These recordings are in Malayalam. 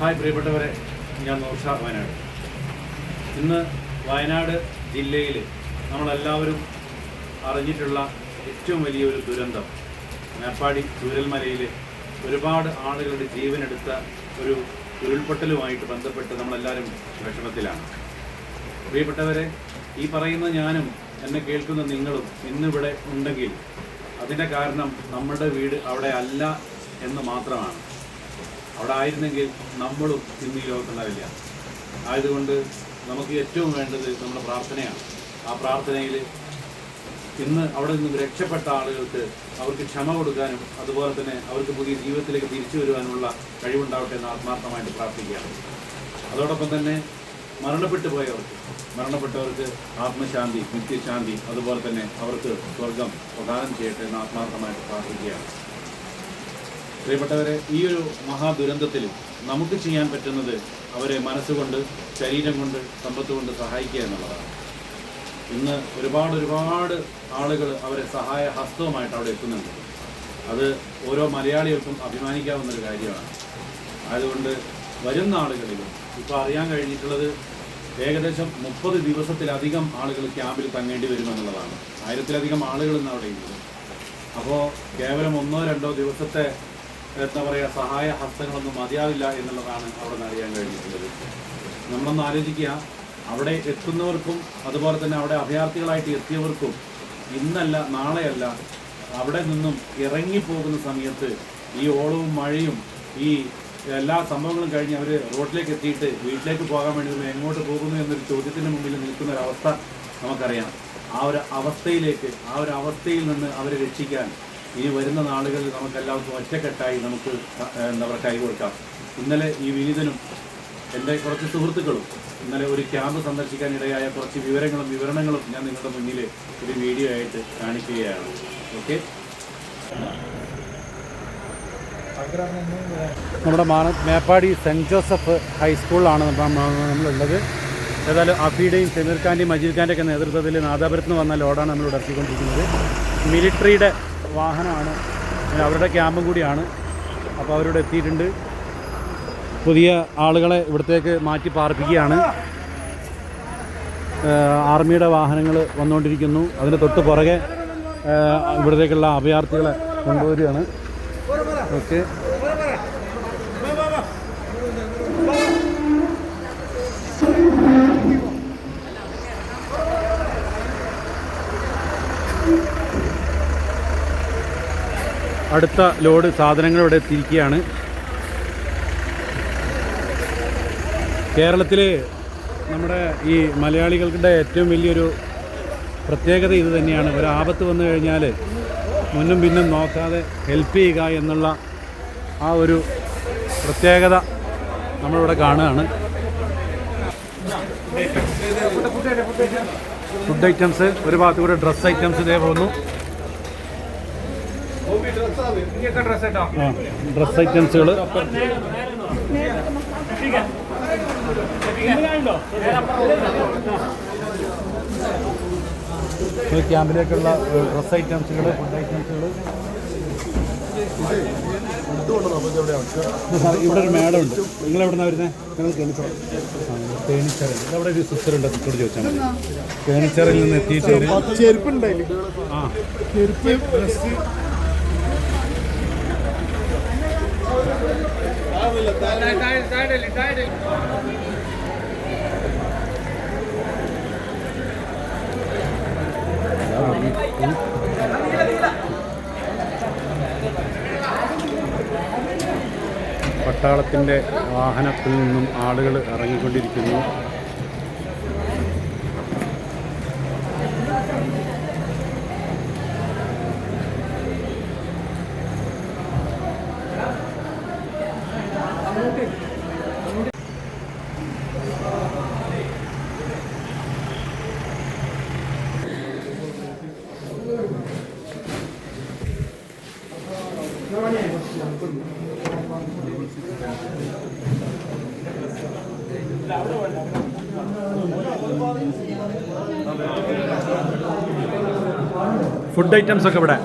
ഹായ് പ്രിയപ്പെട്ടവരെ ഞാൻ നോർഷ വയനാട്. ഇന്ന് വയനാട് ജില്ലയിൽ നമ്മളെല്ലാവരും അറിഞ്ഞിട്ടുള്ള ഏറ്റവും വലിയൊരു ദുരന്തം. മേപ്പാടി ചൂരൽമലയിൽ ഒരുപാട് ആളുകളുടെ ജീവനെടുത്ത ഒരു ഉരുൾപൊട്ടലുമായിട്ട് ബന്ധപ്പെട്ട് നമ്മളെല്ലാവരും വിഷമത്തിലാണ്. പ്രിയപ്പെട്ടവരെ ഈ പറയുന്ന ഞാനും എന്നെ കേൾക്കുന്ന നിങ്ങളും ഇന്നിവിടെ ഉണ്ടെങ്കിൽ അതിന്റെ കാരണം നമ്മുടെ വീട് അവിടെ അല്ല എന്ന് മാത്രമാണ്. അവിടെ ആയിരുന്നെങ്കിൽ നമ്മളും ഇന്ന് ഈ ലോകത്തുണ്ടാവില്ല. ആയതുകൊണ്ട് നമുക്ക് ഏറ്റവും വേണ്ടത് നമ്മുടെ പ്രാർത്ഥനയാണ്. ആ പ്രാർത്ഥനയിൽ ഇന്ന് അവിടെ നിന്ന് രക്ഷപ്പെട്ട ആളുകൾക്ക് അവർക്ക് ക്ഷമ കൊടുക്കാനും അതുപോലെ തന്നെ അവർക്ക് പുതിയ ജീവിതത്തിലേക്ക് തിരിച്ചു വരുവാനുള്ള കഴിവുണ്ടാവട്ടെ എന്ന് ആത്മാർത്ഥമായിട്ട് പ്രാർത്ഥിക്കുകയാണ്. അതോടൊപ്പം തന്നെ മരണപ്പെട്ടു പോയവർക്ക് മരണപ്പെട്ടവർക്ക് ആത്മശാന്തി നിത്യശാന്തി അതുപോലെ തന്നെ അവർക്ക് സ്വർഗം പ്രദാനം ചെയ്യട്ടെ എന്ന് ആത്മാർത്ഥമായിട്ട് പ്രാർത്ഥിക്കുകയാണ്. പ്രിയപ്പെട്ടവരെ ഈ ഒരു മഹാദുരന്തത്തിൽ നമുക്ക് ചെയ്യാൻ പറ്റുന്നത് അവരെ മനസ്സുകൊണ്ട് ശരീരം കൊണ്ട് സമ്പത്ത് കൊണ്ട് സഹായിക്കുക എന്നുള്ളതാണ്. ഇന്ന് ഒരുപാട് ഒരുപാട് ആളുകൾ അവരെ സഹായ ഹസ്തവുമായിട്ട് അവിടെ എത്തുന്നുണ്ട്. അത് ഓരോ മലയാളികൾക്കും അഭിമാനിക്കാവുന്ന ഒരു കാര്യമാണ്. അതുകൊണ്ട് വരുന്ന ആളുകളിലും ഇപ്പോൾ അറിയാൻ കഴിഞ്ഞിട്ടുള്ളത് ഏകദേശം മുപ്പത് ദിവസത്തിലധികം ആളുകൾ ക്യാമ്പിൽ തങ്ങേണ്ടി വരുമെന്നുള്ളതാണ് ആയിരത്തിലധികം ആളുകൾ ഇന്ന് അവിടെ ഉണ്ട് അപ്പോൾ കേവലം ഒന്നോ രണ്ടോ ദിവസത്തെ എന്താ പറയുക സഹായ ഹസ്തങ്ങളൊന്നും മതിയാവില്ല എന്നുള്ളതാണ് അവിടെ നിന്ന് അറിയാൻ കഴിഞ്ഞിട്ടുള്ളത്. നമ്മളൊന്ന് ആലോചിക്കുക അവിടെ എത്തുന്നവർക്കും അതുപോലെ തന്നെ അവിടെ അഭയാർത്ഥികളായിട്ട് എത്തിയവർക്കും ഇന്നല്ല നാളെയല്ല അവിടെ നിന്നും ഇറങ്ങിപ്പോകുന്ന സമയത്ത് ഈ ഓളവും മഴയും ഈ എല്ലാ സംഭവങ്ങളും കഴിഞ്ഞ് അവർ റോഡിലേക്ക് എത്തിയിട്ട് വീട്ടിലേക്ക് പോകാൻ വേണ്ടി എങ്ങോട്ട് പോകുന്നു എന്നൊരു ചോദ്യത്തിന് മുമ്പിൽ നിൽക്കുന്ന ഒരു അവസ്ഥ നമുക്കറിയാം. ആ ഒരു അവസ്ഥയിലേക്ക് ആ ഒരു അവസ്ഥയിൽ നിന്ന് അവരെ രക്ഷിക്കാൻ ഇനി വരുന്ന നാളുകളിൽ നമുക്കെല്ലാവർക്കും ഒറ്റക്കെട്ടായി നമുക്ക് എന്താ പറയുക കൈകൊടുക്കാം. ഇന്നലെ ഈ വിനീതനും എന്റെ കുറച്ച് സുഹൃത്തുക്കളും ഇന്നലെ ഒരു ക്യാമ്പ് സന്ദർശിക്കാൻ ഇടയായ കുറച്ച് വിവരങ്ങളും വിവരണങ്ങളും ഞാൻ നിങ്ങളുടെ മുന്നിൽ ഒരു വീഡിയോ ആയിട്ട് കാണിക്കുകയാണ്. ഓക്കെ? നമ്മുടെ മാന മേപ്പാടി സെന്റ് ജോസഫ് ഹൈസ്കൂളിലാണ് നമ്മളുള്ളത് ഏതായാലും അഫിയുടെയും സെമീർഖാന്റെയും മജീദ് ഖാന്റെയൊക്കെ നേതൃത്വത്തിൽ നാദാപുരത്ത് നിന്ന് വന്ന ലോഡാണ് നമ്മൾ ഇറക്കിക്കൊണ്ടിരിക്കുന്നത്. മിലിറ്ററിയുടെ വാഹനമാണ്. അവരുടെ ക്യാമ്പും കൂടിയാണ്. അപ്പോൾ അവരിവിടെ എത്തിയിട്ടുണ്ട്. പുതിയ ആളുകളെ ഇവിടത്തേക്ക് മാറ്റി പാർപ്പിക്കുകയാണ്. ആർമിയുടെ വാഹനങ്ങൾ വന്നുകൊണ്ടിരിക്കുന്നു. അതിന് തൊട്ട് പുറകെ ഇവിടത്തേക്കുള്ള അഭയാർത്ഥികളെ കൊണ്ടുവരികയാണ്. ഓക്കെ. അടുത്ത ലോഡ് സാധനങ്ങൾ ഇവിടെ എത്തിയിരിക്കുകയാണ്. കേരളത്തിൽ നമ്മുടെ ഈ മലയാളികളുടെ ഏറ്റവും വലിയൊരു പ്രത്യേകത ഇത് തന്നെയാണ്. ഒരു ആപത്ത് വന്നു കഴിഞ്ഞാൽ മുന്നും പിന്നും നോക്കാതെ ഹെൽപ്പ് ചെയ്യുക എന്നുള്ള ആ ഒരു പ്രത്യേകത നമ്മളിവിടെ കാണുകയാണ്. ഫുഡ് ഐറ്റംസ് ഒരു ഭാഗത്ത് കൂടെ ഡ്രസ് ഐറ്റംസ് ഇതേ പോകുന്നു ഡ്രസ് ഐറ്റംസുകൾ ക്യാമ്പിലേക്കുള്ള ഡ്രസ് ഐറ്റംസുകൾ ഫുഡ് ഐറ്റംസുകൾ ഇവിടെ ഒരു മേഡം ഉണ്ട്. നിങ്ങൾ എവിടെ നിന്നാണ് വരുന്നത് തേനിച്ചറിൽ അവിടെ ഒരു സിസ്റ്റർ ഉണ്ട് കൂടി ചോദിച്ചാൽ മതി. തേനിച്ചറിൽ നിന്ന് എത്തിയിട്ടുണ്ട് ചെരുപ്പുണ്ടായില്ലേ? ആ. ചെരുപ്പ് പട്ടാളത്തിന്റെ വാഹനത്തിൽ നിന്നും ആളുകൾ ഇറങ്ങിക്കൊണ്ടിരിക്കുന്നു. ഫുഡ് ഐറ്റംസ് ഒക്കെ ഇവിടെ.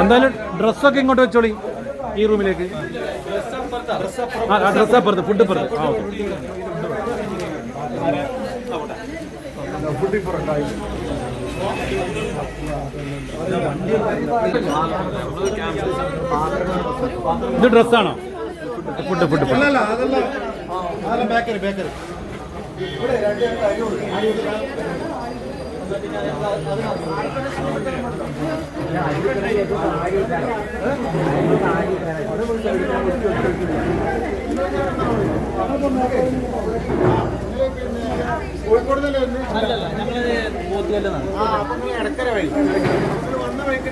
എന്തായാലും ഡ്രസ്സൊക്കെ ഇങ്ങോട്ട് വെച്ചോളി ഈ റൂമിലേക്ക്. ഡ്രസ്സ് അപ്പുറത്ത് ഫുഡ് അപ്പുറത്ത്. ആ ഓക്കെ. ഫുഡ് പുറത്തായി ഇത് ഡ്രസ്സാണോ? Food food food. അല്ലല്ല അതല്ല. Bakery bakery bakery. കോഴിക്കോട് തന്നെ ആ അപ്പൊ ഇടക്കര വഴി. നിങ്ങൾ വന്ന വഴിക്ക്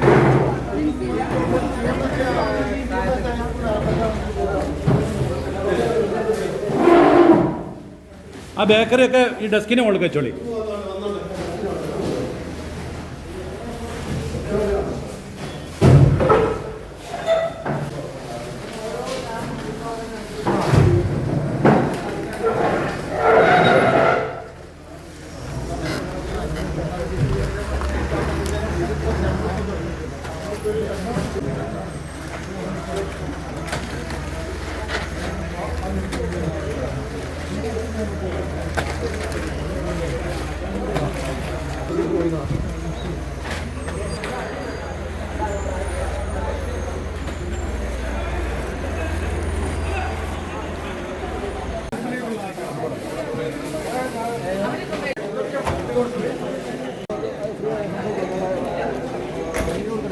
ആ ബേക്കറി ഒക്കെ ഈ ഡെസ്കിന് മുകളിൽ വെച്ചോളി. よろしくお願いします。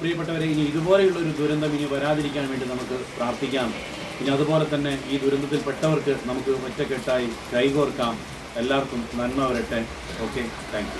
പ്രിയപ്പെട്ടവരെ ഇനി ഇതുപോലെയുള്ള ഒരു ദുരന്തം ഇനി വരാതിരിക്കാൻ വേണ്ടി നമുക്ക് പ്രാർത്ഥിക്കാം. ഇനി അതുപോലെ തന്നെ ഈ ദുരന്തത്തിൽപ്പെട്ടവർക്ക് നമുക്ക് ഒറ്റക്കെട്ടായി കൈകോർക്കാം. എല്ലാവർക്കും നന്മ വരട്ടെ. Okay thank